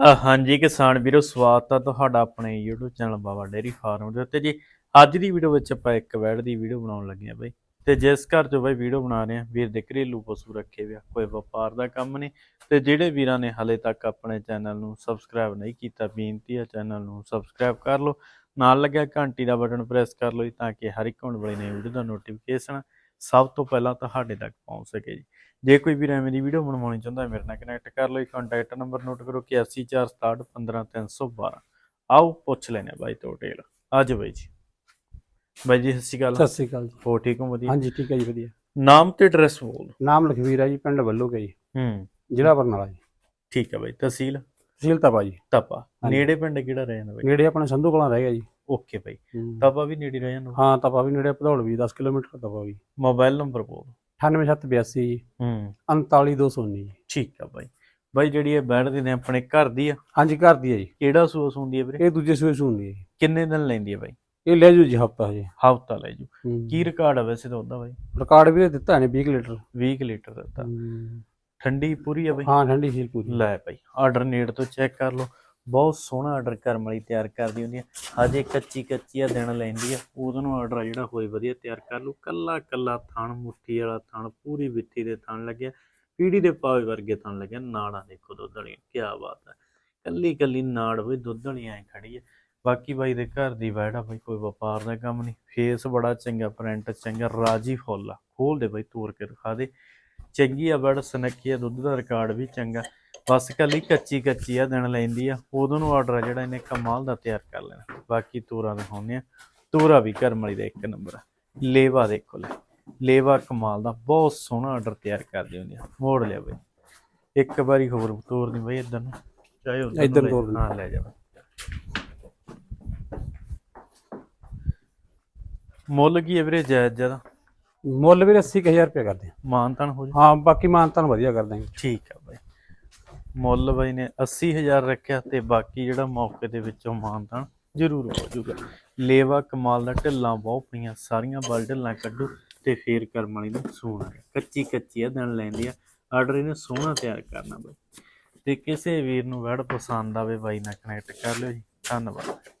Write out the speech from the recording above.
ਹਾਂਜੀ ਕਿਸਾਨ ਵੀਰੋ, ਸਵਾਗਤ ਆ ਤੁਹਾਡਾ ਆਪਣੇ YouTube channel Baba dairy farm ਦੇ ਉੱਤੇ। ਜੀ, ਅੱਜ ਦੀ ਵੀਡੀਓ ਵਿੱਚ ਆਪਾਂ ਇੱਕ ਵੈੜ ਦੀ ਵੀਡੀਓ ਬਣਾਉਣ ਲੱਗੇ ਆ ਬਾਈ। ਤੇ ਜਿਸ ਘਰ 'ਚੋਂ ਬਾਈ ਵੀਡੀਓ ਬਣਾ ਰਹੇ ਆ, ਵੀਰ ਦੇ ਘਰੇਲੂ ਪਸ਼ੂ ਰੱਖੇ ਹੋਏ ਆ, ਕੋਈ ਵਪਾਰ ਦਾ ਕੰਮ ਨਹੀਂ। ਤੇ ਜਿਹੜੇ ਵੀਰਾਂ ਨੇ ਹਲੇ ਤੱਕ ਆਪਣੇ ਚੈਨਲ ਨੂੰ ਸਬਸਕ੍ਰਾਈਬ ਨਹੀਂ ਕੀਤਾ, ਬੇਨਤੀ ਆ ਚੈਨਲ ਨੂੰ ਸਬਸਕ੍ਰਾਈਬ ਕਰ ਲਓ। ਨਾਲ ਲੱਗਿਆ ਘੰਟੀ ਦਾ ਬਟਨ ਪ੍ਰੈਸ ਕਰ ਲਓ ਜੀ, ਤਾਂ ਕਿ ਹਰ ਇੱਕ ਆਉਣ ਵਾਲੀ ਨਵੀਂ ਵੀਡੀਓ ਦਾ ਨੋਟੀਫਿਕੇਸ਼ਨ ਸਭ ਤੋਂ ਪਹਿਲਾਂ ਤੁਹਾਡੇ ਤੱਕ ਪਹੁੰਚ ਸਕੇ ਜੀ। ਜੇ ਕੋਈ ਵੀ ਐਵੇਂ ਦੀ ਵੀਡੀਓ ਬਣਵਾਉਣੀ ਚਾਹੁੰਦਾ ਹੈ ਮੇਰੇ ਨਾਲ ਕਨੈਕਟ ਕਰ ਲਓ। ਕੰਟੈਕਟ ਨੰਬਰ ਨੋਟ ਕਰੋ 8146615312 ਆਓ ਪੁੱਛ ਲੈਨੇ ਬਾਈ ਤੋਂ ਡਿਟੇਲ ਅੱਜ ਬਾਈ ਜੀ। ਬਾਈ ਜੀ ਸਤਿ ਸ਼੍ਰੀ ਅਕਾਲ। ਸਤਿ ਸ੍ਰੀ ਅਕਾਲ ਜੀ। ਹੋ ਠੀਕ ਹੋ? ਵਧੀਆ? ਹਾਂਜੀ ਠੀਕ ਹੈ ਜੀ ਵਧੀਆ। ਨਾਮ ਤੇ ਐਡਰੈਸ ਬੋਲ। ਨਾਮ ਲਖਵੀਰ ਹੈ ਜੀ ਪਿੰਡ ਵੱਲੋਕੇ ਜੀ। ਹੂੰ। ਜ਼ਿਲ੍ਹਾ ਬਰਨਾਲਾ ਜੀ। ਠੀਕ ਹੈ ਬਾਈ ਤਹਿਸੀਲ? ਤਹਿਸੀਲ ਤਪਾ ਜੀ। ਤਪਾ। ਨੇੜੇ ਪਿੰਡ ਕਿਹੜਾ ਰਹਿ ਜਾਂਦਾ ਬਾਈ? ਨੇੜੇ ਆਪਣੇ ਸੰਧੂ ਕੋਲਾਂ ਰਹਿ ਗਿਆ ਜੀ। Okay bye. ਹੂੰ। ਤਪਾ ਵੀ ਨੇੜੇ ਰਹਿ ਜਾਂਦਾ। ਹਾਂ ਤਪਾ ਵੀ ਨੇੜੇ ਭਦੌੜ ਵੀ 10 ਕਿਲੋਮੀਟਰ ਤਪਾ ਵੀ। ਮੋਬਾਈਲ ਨੰਬਰ ਬੋਲ। 98782 ਜੀ ਹੂੰ। 39219 ਜੀ ਠੀਕ ਆ ਬਾਈ। ਬਾਈ ਜਿਹੜੀ ਇਹ ਬੈਠਦੇ ਨੇ ਆਪਣੇ ਘਰ ਦੀ ਆ ਹਾਂਜੀ ਘਰ ਦੀ ਹੈ ਜੀ। ਕਿਹੜਾ ਸੂਸ ਹੁੰਦੀ ਹੈ ਵੀਰੇ? ਇਹ ਦੂਜੇ ਸੂਏ ਹੁੰਦੀ ਹੈ ਜੀ। ਕਿੰਨੇ ਦਿਨ ਲੈਂਦੀ ਹੈ ਬਾਈ? ਇਹ ਲੈ ਜੂ ਜੀ ਹਫਤਾ ਜੀ ਹਫਤਾ ਲੈ ਜੂ ਕੀ ਰਿਕਾਰਡ ਆ ਵੈਸੇ ਤਾਂ ਉਹਦਾ ਬਾਈ? ਰਿਕਾਰਡ ਵੀ ਦਿੱਤਾ ਨੇ 20 ਕੁ ਲੀਟਰ। 20 ਕੁ ਲੀਟਰ ਦਿੱਤਾ। ਠੰਡੀ ਪੂਰੀ ਆ ਬਾਈ? ਹਾਂ ਠੰਡੀ ਸੀਲ ਪੂਰੀ। ਲੈ ਬਾਈ ਆਰਡਰ ਨੇੜ ਤੋਂ ਚੈੱਕ ਕਰ ਲਓ। ਬਹੁਤ ਸੋਹਣਾ ਆਰਡਰ ਕਰਮ ਵਾਲੀ ਤਿਆਰ ਕਰਦੀ ਹੁੰਦੀ ਆ। ਹਜੇ ਕੱਚੀ ਕੱਚੀ ਆ, ਦਿਨ ਲੈਂਦੀ ਆ। ਉਦੋਂ ਨੂੰ ਆਰਡਰ ਆ ਜਿਹੜਾ ਹੋਏ ਵਧੀਆ ਤਿਆਰ ਕਰ ਲਓ ਕੱਲਾ ਕੱਲਾ ਥਣ, ਮੁੱਠੀ ਵਾਲਾ ਥਣ, ਪੂਰੀ ਵਿੱਥੀ ਦੇ ਥਣ ਲੱਗਿਆ ਪੀੜੀ ਦੇ ਪਾਵੇ ਵਰਗੇ ਥਣ ਲੱਗਿਆ ਨਾੜਾਂ ਦੇਖੋ ਦੁੱਧ ਵਾਲੀਆਂ ਕੀ ਬਾਤ ਹੈ ਕੱਲੀ ਕੱਲੀ ਨਾੜ ਹੋਈ ਦੁੱਧ ਵਾਲੀ ਐ ਖੜੀ ਹੈ ਬਾਕੀ ਬਾਈ ਦੇ ਘਰ ਦੀ ਵੈੜ ਆ ਬਾਈ, ਕੋਈ ਵਪਾਰ ਦਾ ਕੰਮ ਨਹੀਂ। ਫੇਸ ਬੜਾ ਚੰਗਾ ਪ੍ਰਿੰਟ ਚੰਗਾ, ਰਾਜੀ ਫੁੱਲ ਆ। ਖੋਲ ਦੇ ਬਾਈ ਤੋੜ ਕੇ ਦਿਖਾ ਦੇ। ਚੰਗੀ ਆ ਵੈੜ ਸਨੱਕੀ ਆ। ਦੁੱਧ ਦਾ ਰਿਕਾਰਡ ਵੀ ਚੰਗਾ। ਬਸ ਕੱਲੀ ਕੱਚੀ ਕੱਚੀ ਆ ਦਿਨ ਲੈਂਦੀ ਆ। ਉਦੋਂ ਨੂੰ ਆਰਡਰ ਆ ਜਿਹੜਾ ਇਹਨੇ ਕਮਾਲ ਦਾ ਤਿਆਰ ਕਰ ਲੈਣਾ। ਬਾਕੀ ਤੂਰਾਂ ਦਿਖਾਉਂਦੇ ਆ। ਤੂਰਾ ਵੀ ਕਰਮ ਵਾਲੀ ਦਾ ਇੱਕ ਨੰਬਰ ਆ। ਲੇਵਾ ਦੇਖੋ ਲੈ। ਲੇਵਾ ਕਮਾਲ ਦਾ ਬਹੁਤ ਸੋਹਣਾ ਆਰਡਰ ਤਿਆਰ ਕਰਦੀ ਹੁੰਦੀ ਆ। ਮੋੜ ਲਿਆ ਬਈ। ਇੱਕ ਵਾਰੀ ਹੋਰ ਤੋਰ ਦੀ ਬਈ ਇਧਰ ਨੂੰ। ਚਾਹੇ ਨੂੰ ਇੱਧਰ ਤੋਰ। ਹਾਂ ਲੈ ਜਾ ਬਈ। ਮੁੱਲ ਕੀ ਹੈ ਵੀਰੇ ਜਾਇਜ਼ ਜ਼ਿਆਦਾ ਮੁੱਲ ਵੀ 80000 ਰੁਪਏ ਕਰਦੇ ਆ। ਮਾਨਤਨ ਹੋ ਜਾ ਹਾਂ ਬਾਕੀ ਮਾਨਤਾਨ ਵਧੀਆ ਕਰ ਦਾਂਗੇ ਠੀਕ ਆ ਬਾਈ। ਮੁੱਲ ਬਾਈ ਨੇ 80000 ਰੱਖਿਆ ਤੇ ਬਾਕੀ ਜਿਹੜਾ ਮੌਕੇ ਦੇ ਵਿੱਚੋਂ ਮਾਨਤਾਨ ਜ਼ਰੂਰ ਹੋ ਜਾਊਗਾ। ਲੇਵਾ, ਕਮਾਲ ਦਾ ਢਿੱਲਾਂ ਬਹੁਤ ਪਈਆਂ, ਸਾਰੀਆਂ ਬਲ ਢਿੱਲਾਂ ਕੱਢੋ ਤੇ ਫੇਰ ਕਰਮ ਵਾਲੀ ਨੂੰ ਸੂਣਾ ਕੱਚੀ ਕੱਚੀ ਆ, ਦਿਨ ਲੈਂਦੀ ਆ। ਆਰਡਰ ਇਹਨੇ ਸੋਹਣਾ ਤਿਆਰ ਕਰਨਾ ਬਾਈ। ਤੇ ਕਿਸੇ ਵੀਰ ਨੂੰ ਵੜ ਪਸੰਦ ਆਵੇ ਬਾਈ ਨਾਲ ਕਨੈਕਟ ਕਰ ਲਿਓ ਜੀ। ਧੰਨਵਾਦ।